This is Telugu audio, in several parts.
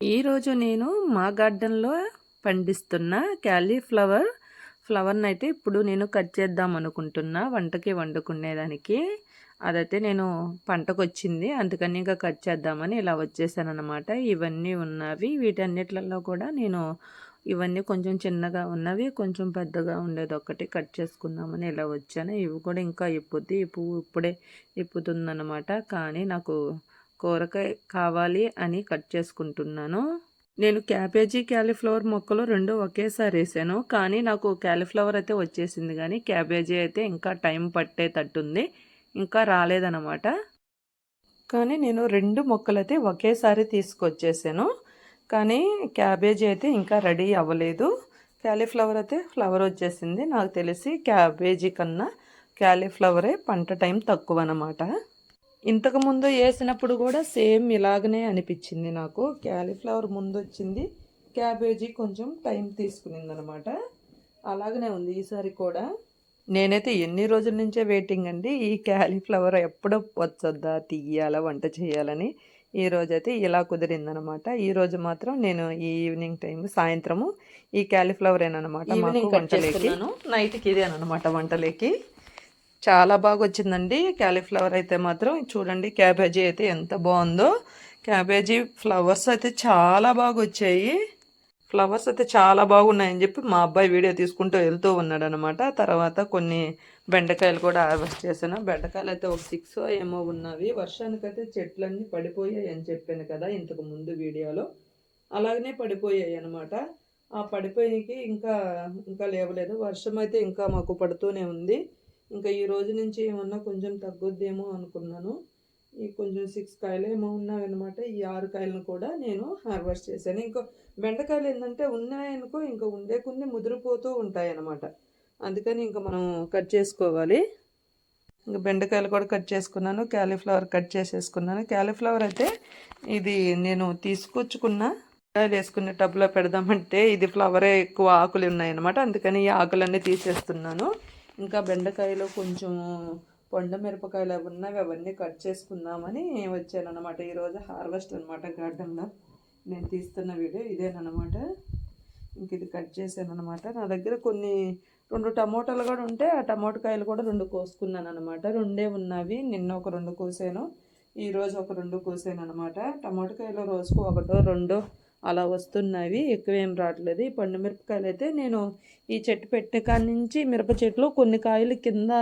ఈరోజు నేను మా గార్డెన్లో పండిస్తున్న క్యాలీఫ్లవర్. ఫ్లవర్ని అయితే ఇప్పుడు నేను కట్ చేద్దాం అనుకుంటున్నా వంటకి వండుకునేదానికి. అదైతే నేను పంటకు వచ్చింది అందుకని ఇంకా కట్ చేద్దామని ఇలా వచ్చేసాను అనమాట ఇవన్నీ ఉన్నవి వీటన్నిటిలో కూడా నేను ఇవన్నీ కొంచెం చిన్నగా ఉన్నవి కొంచెం పెద్దగా ఉండేది ఒకటి కట్ చేసుకుందామని ఇలా వచ్చాను. ఇవి కూడా ఇంకా ఇప్పుద్ది ఈ పువ్వు ఇప్పుడే ఇప్పుతుందన్నమాట. కానీ నాకు కూరగాయ కావాలి అని కట్ చేసుకుంటున్నాను. నేను క్యాబేజీ క్యాలీఫ్లవర్ మొక్కలు రెండు ఒకేసారి వేసాను. కానీ నాకు క్యాలీఫ్లవర్ అయితే వచ్చేసింది. కానీ క్యాబేజీ అయితే ఇంకా టైం పట్టేటట్టుంది. ఇంకా రాలేదన్నమాట. కానీ నేను రెండు మొక్కలు అయితే ఒకేసారి తీసుకొచ్చేసాను. కానీ క్యాబేజీ అయితే ఇంకా రెడీ అవ్వలేదు. క్యాలీఫ్లవర్ అయితే ఫ్లవర్ వచ్చేసింది. నాకు తెలిసి క్యాబేజీ కన్నా క్యాలీఫ్లవరే పంట టైం తక్కువ అన్నమాట ఇంతకు ముందు వేసినప్పుడు కూడా సేమ్ ఇలాగనే అనిపించింది నాకు. క్యాలీఫ్లవర్ ముందు వచ్చింది క్యాబేజీ కొంచెం టైం తీసుకునింది అనమాట అలాగనే ఉంది ఈసారి కూడా. నేనైతే ఎన్ని రోజుల నుంచే వెయిటింగ్ అండి. ఈ క్యాలీఫ్లవర్ ఎప్పుడో వచ్చొద్దా తీయాలా వంట చేయాలని ఈ రోజైతే ఇలా కుదిరిందనమాట. ఈ రోజు మాత్రం నేను ఈ ఈవినింగ్ టైం సాయంత్రము ఈ క్యాలీఫ్లవర్ ఏనమాట వంటలేకి. నైట్కి ఇదేనమాట వంటలేకి. చాలా బాగా వచ్చిందండి క్యాలీఫ్లవర్ అయితే మాత్రం చూడండి క్యాబేజీ అయితే ఎంత బాగుందో. క్యాబేజీ ఫ్లవర్స్ అయితే చాలా బాగా వచ్చాయి ఫ్లవర్స్ అయితే చాలా బాగున్నాయని చెప్పి మా అబ్బాయి వీడియో తీసుకుంటూ వెళ్తూ ఉన్నాడు అనమాట తర్వాత కొన్ని బెండకాయలు కూడా హార్వెస్ట్ చేశాను. బెండకాయలు అయితే ఒక సిక్స్ ఏమో ఉన్నవి. వర్షానికైతే చెట్లన్నీ పడిపోయాయి అని చెప్పాను కదా ఇంతకు ముందు వీడియోలో. అలాగనే పడిపోయాయి అనమాట ఆ పడిపోయినకి ఇంకా ఇంకా లేవలేదు. వర్షం అయితే ఇంకా మాకు పడుతూనే ఉంది. ఇంకా ఈ రోజు నుంచి ఏమన్నా కొంచెం తగ్గుద్దేమో అనుకున్నాను. ఈ కొంచెం సిక్స్ కాయలు ఏమో ఉన్నాయన్నమాట. ఈ ఆరు కాయలను కూడా నేను హార్వెస్ట్ చేశాను. ఇంకా బెండకాయలు ఏంటంటే ఉన్నాయనుకో ఇంకా ఉండే కొన్ని ముదిరిపోతూ ఉంటాయన్నమాట. అందుకని ఇంకా మనం కట్ చేసుకోవాలి. ఇంకా బెండకాయలు కూడా కట్ చేసుకున్నాను. క్యాలీఫ్లవర్ కట్ చేసేసుకున్నాను. క్యాలీఫ్లవర్ అయితే ఇది నేను తీసుకొచ్చుకున్న కాయలు వేసుకునే టబ్లో పెడదామంటే ఇది ఫ్లవరే ఎక్కువ ఆకులు ఉన్నాయన్నమాట. అందుకని ఈ ఆకులన్నీ తీసేస్తున్నాను. ఇంకా బెండకాయలో కొంచెం పొండ మిరపకాయలు అవి ఉన్నవి అవన్నీ కట్ చేసుకుందామని వచ్చానమాట ఈరోజు హార్వెస్ట్ అనమాట గార్డెన్లో. నేను తీస్తున్న వీడియో ఇదేనమాట ఇంక ఇది కట్ చేశాను అనమాట నా దగ్గర కొన్ని రెండు టమోటాలు కూడా ఉంటే ఆ టమోటకాయలు కూడా రెండు కోసుకున్నాను అనమాట రెండే ఉన్నవి నిన్న ఒక రెండు కోసాను ఈరోజు ఒక రెండు కోసాను అనమాట టమోటకాయలు రోజుకు ఒకటో రెండో అలా వస్తున్నవి ఎక్కువేం రావట్లేదు. ఈ పండు మిరపకాయలు అయితే నేను ఈ చెట్టు పెట్టే కాడి నుంచి మిరప చెట్లు కొన్ని కాయలు కింద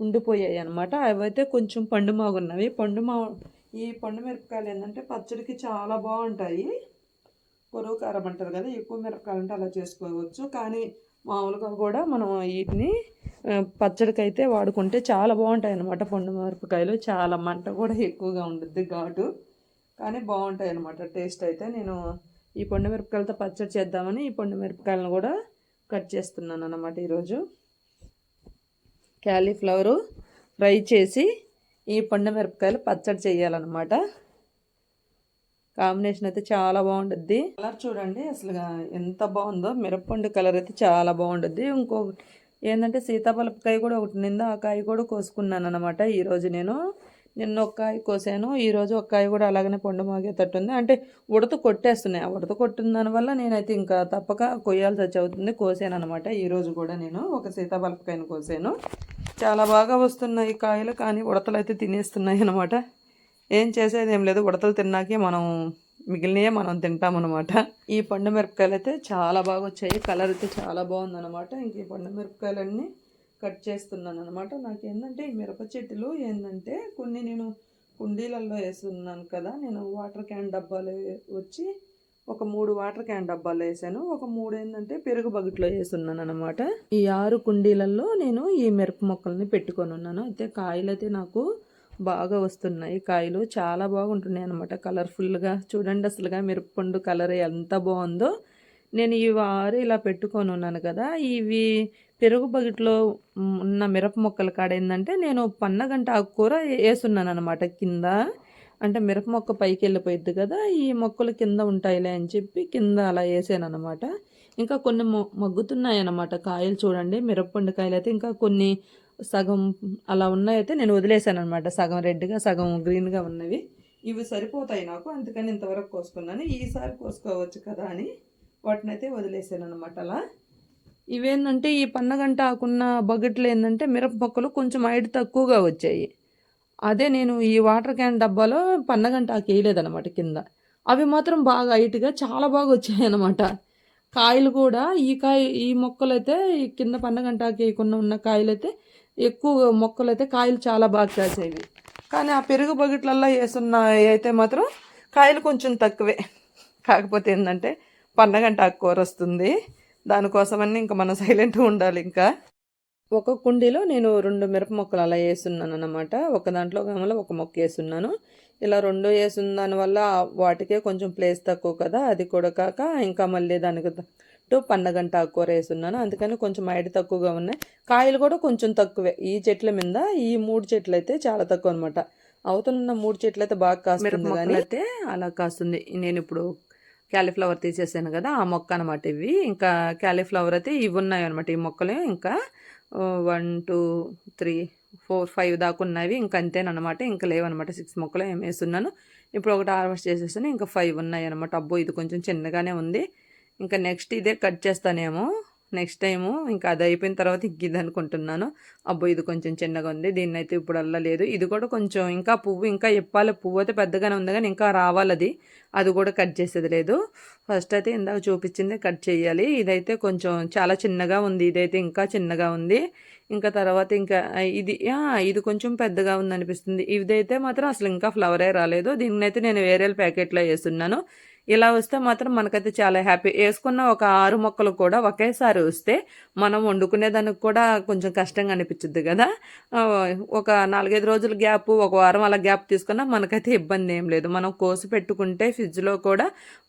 ఉండిపోయాయి అనమాట అవైతే కొంచెం పండు మాగున్నవి పండు మా ఈ పండు మిరపకాయలు ఏంటంటే పచ్చడికి చాలా బాగుంటాయి. పొరుగు కారం అంటారు కదా ఎక్కువ మిరపకాయలు అంటే అలా చేసుకోవచ్చు. కానీ మామూలుగా కూడా మనం వీటిని పచ్చడికి అయితే వాడుకుంటే చాలా బాగుంటాయి అన్నమాట పండు మిరపకాయలు. చాలా మంట కూడా ఎక్కువగా ఉంటుంది ఘాటు. కానీ బాగుంటాయి అన్నమాట టేస్ట్ అయితే నేను ఈ పొండు మిరపకాయలతో పచ్చడి చేద్దామని ఈ పొండు మిరపకాయలను కూడా కట్ చేస్తున్నాను అన్నమాట ఈరోజు. క్యాలీఫ్లవరు ఫ్రై చేసి ఈ పొండు మిరపకాయలు పచ్చడి చేయాలన్నమాట. కాంబినేషన్ అయితే చాలా బాగుంటుంది కలర్ చూడండి అసలు ఎంత బాగుందో. మిరప్పండు కలర్ అయితే చాలా బాగుంటుంది ఇంకో ఏంటంటే సీతాఫలకాయ కూడా ఒకటి నిందా ఆ కాయ కూడా కోసుకున్నాను అనమాట ఈరోజు నేను. నిన్న ఒక కాయ కోసాను ఈరోజు ఒక కాయ కూడా అలాగనే పండు మాగేటట్టుంది. అంటే ఉడత కొట్టేస్తున్నాయి. ఆ ఉడత కొట్టిన దానివల్ల నేనైతే ఇంకా తప్పక కొయ్యాల్సి వచ్చి అవుతుంది. కోసాను అనమాట ఈరోజు కూడా నేను ఒక సీతాఫలకాయను కోసాను. చాలా బాగా వస్తున్నాయి కాయలు కానీ ఉడతలు అయితే తినేస్తున్నాయి అనమాట ఏం చేసేది ఏం లేదు. ఉడతలు తిన్నాకే మనం మిగిలినయే మనం తింటామన్నమాట. ఈ పండు మిరపకాయలు అయితే చాలా బాగా వచ్చాయి. కలర్ అయితే చాలా బాగుందన్నమాట. ఇంక ఈ పండు మిరపకాయలన్నీ కట్ చేస్తున్నాను అనమాట నాకు ఏంటంటే ఈ మిరప చెట్టులు ఏంటంటే కొన్ని నేను కుండీలలో వేస్తున్నాను కదా నేను వాటర్ క్యాన్ డబ్బాలు వచ్చి ఒక మూడు వాటర్ క్యాన్ డబ్బాలు వేసాను ఒక మూడు ఏంటంటే పెరుగు బకెట్లో వేస్తున్నాను అనమాట ఈ ఆరు కుండీలలో నేను ఈ మిరప మొక్కల్ని పెట్టుకొని ఉన్నాను. అయితే కాయలు అయితే నాకు బాగా వస్తున్నాయి. కాయలు చాలా బాగుంటున్నాయి అనమాట కలర్ఫుల్గా చూడండి అసలుగా మిరపపండు కలర్ ఎంత బాగుందో. నేను ఈ ఆరు ఇలా పెట్టుకొని ఉన్నాను కదా ఇవి పెరుగు బకెట్లో ఉన్న మిరప మొక్కల కాడ ఏంటంటే నేను పన్నగంట ఆకుకూర వేసున్నాను అనమాట కింద. అంటే మిరప మొక్క పైకి వెళ్ళిపోయిద్ది కదా ఈ మొక్కలు కింద ఉంటాయిలే అని చెప్పి కింద అలా వేసాను అనమాట ఇంకా కొన్ని మగ్గుతున్నాయి అనమాట కాయలు చూడండి మిరపపండు కాయలు అయితే ఇంకా కొన్ని సగం అలా ఉన్నాయైతే నేను వదిలేసాను అనమాట సగం రెడ్గా సగం గ్రీన్గా ఉన్నవి. ఇవి సరిపోతాయి నాకు అందుకని ఇంతవరకు కోసుకున్నాను. ఈసారి కోసుకోవచ్చు కదా అని వాటినైతే వదిలేసాను అనమాట అలా. ఇవేంటంటే ఈ పన్నగంట ఆకున్న బకెట్లు ఏంటంటే మిరప మొక్కలు కొంచెం హైట్ తక్కువగా వచ్చాయి. అదే నేను ఈ వాటర్ క్యాన్ డబ్బాలో పన్నగంట ఆకు కింద. అవి మాత్రం బాగా హైట్గా చాలా బాగా వచ్చాయి అనమాట కాయలు కూడా ఈ కాయ ఈ మొక్కలు అయితే ఈ కింద పన్నగంట వేయకుండా ఉన్న కాయలు అయితే ఎక్కువ మొక్కలు అయితే కాయలు చాలా బాగా కాసేవి కానీ ఆ పెరుగు బకెట్లల్లో వేసున్న అయితే మాత్రం కాయలు కొంచెం తక్కువే. కాకపోతే ఏంటంటే పన్నగంట ఆకు కూర వస్తుంది. దానికోసమని ఇంకా మనం సైలెంట్గా ఉండాలి ఇంకా. ఒక కుండీలో నేను రెండు మిరప మొక్కలు అలా వేస్తున్నాను అనమాట ఒక దాంట్లో గమల ఒక మొక్క వేస్తున్నాను ఇలా రెండు వేసిన దానివల్ల వాటికే కొంచెం ప్లేస్ తక్కువ కదా అది కూడా కాక ఇంకా మళ్ళీ దానికి టు పన్నగంట ఆకుకూర వేస్తున్నాను అందుకని కొంచెం ఐడి తక్కువగా ఉన్నాయి. కాయలు కూడా కొంచెం తక్కువే. ఈ చెట్ల మీద ఈ మూడు చెట్లు అయితే చాలా తక్కువ అనమాట అవతలున్న మూడు చెట్లు అయితే బాగా కాస్తుంది కానీ అయితే అలా కాస్తుంది. నేను ఇప్పుడు క్యాలీఫ్లవర్ తీసేసాను కదా ఆ మొక్క అనమాట ఇవి. ఇంకా క్యాలీఫ్లవర్ అయితే ఇవి ఉన్నాయి అనమాట ఈ మొక్కలు ఇంకా. One two three four five దాకా ఉన్నవి ఇంకా అంతేనమాట ఇంకా లేవన్నమాట సిక్స్ మొక్కలు ఏం వేస్తున్నాను. ఇప్పుడు ఒకటి హార్వెస్ట్ చేసేసాను ఇంకా ఫైవ్ ఉన్నాయి అనమాట అబ్బో ఇది కొంచెం చిన్నగానే ఉంది. ఇంకా నెక్స్ట్ ఇదే కట్ చేస్తానేమో. నెక్స్ట్ టైము ఇంకా అది అయిపోయిన తర్వాత ఇంక ఇది అనుకుంటున్నాను అబ్బో ఇది కొంచెం చిన్నగా ఉంది దీన్ని అయితే ఇప్పుడు అల్లలేదు ఇది కూడా కొంచెం ఇంకా పువ్వు ఇంకా ఇప్పాలి. పువ్వు అయితే పెద్దగానే ఉంది కానీ ఇంకా రావాలి అది. అది కూడా కట్ చేసేది లేదు. ఫస్ట్ అయితే ఇందాక చూపించింది కట్ చేయాలి. ఇదైతే కొంచెం చాలా చిన్నగా ఉంది. ఇదైతే ఇంకా చిన్నగా ఉంది. ఇంకా తర్వాత ఇంకా ఇది ఇది కొంచెం పెద్దగా ఉంది అనిపిస్తుంది ఇదైతే మాత్రం అసలు ఇంకా ఫ్లవరే రాలేదు. దీన్ని అయితే నేను వేరే ప్యాకెట్లో వేస్తున్నాను. ఇలా వస్తే మాత్రం మనకైతే చాలా హ్యాపీ. వేసుకున్న ఒక ఆరు మొక్కలు కూడా ఒకేసారి వస్తే మనం వండుకునేదానికి కూడా కొంచెం కష్టంగా అనిపించుద్ది కదా. ఒక నాలుగైదు రోజుల గ్యాప్ ఒక వారం అలా గ్యాప్ తీసుకున్నా మనకైతే ఇబ్బంది ఏం లేదు. మనం కోసి పెట్టుకుంటే ఫ్రిడ్జ్లో కూడా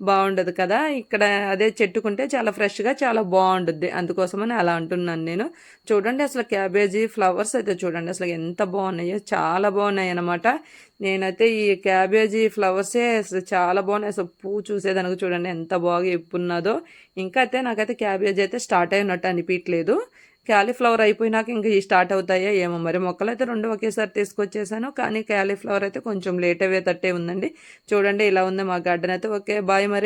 బాగుండదు కదా. ఇక్కడ అదే చెట్టుకుంటే చాలా ఫ్రెష్గా చాలా బాగుంటుంది అందుకోసమని అలా అంటున్నాను నేను. చూడండి అసలు క్యాబేజీ ఫ్లవర్స్ అయితే చూడండి అసలు ఎంత బాగున్నాయో చాలా బాగున్నాయి అన్నమాట నేనైతే ఈ క్యాబేజీ ఫ్లవర్సే అసలు చాలా బాగున్నాయి. అసలు పువ్వు చూసేదానికి చూడండి ఎంత బాగా ఇప్పున్నదో ఇంకా అయితే నాకైతే క్యాబేజీ అయితే స్టార్ట్ అయినట్టు అనిపించలేదు క్యాలీఫ్లవర్ అయిపోయినాక ఇంకా ఈ స్టార్ట్ అవుతాయా ఏమో మరి. మొక్కలు అయితే రెండు ఒకేసారి తీసుకొచ్చేసాను. కానీ క్యాలీఫ్లవర్ అయితే కొంచెం లేట్ అయ్యేటట్టే ఉందండి. చూడండి ఇలా ఉంది మా గార్డెన్ అయితే. ఓకే బాయ్ మరి.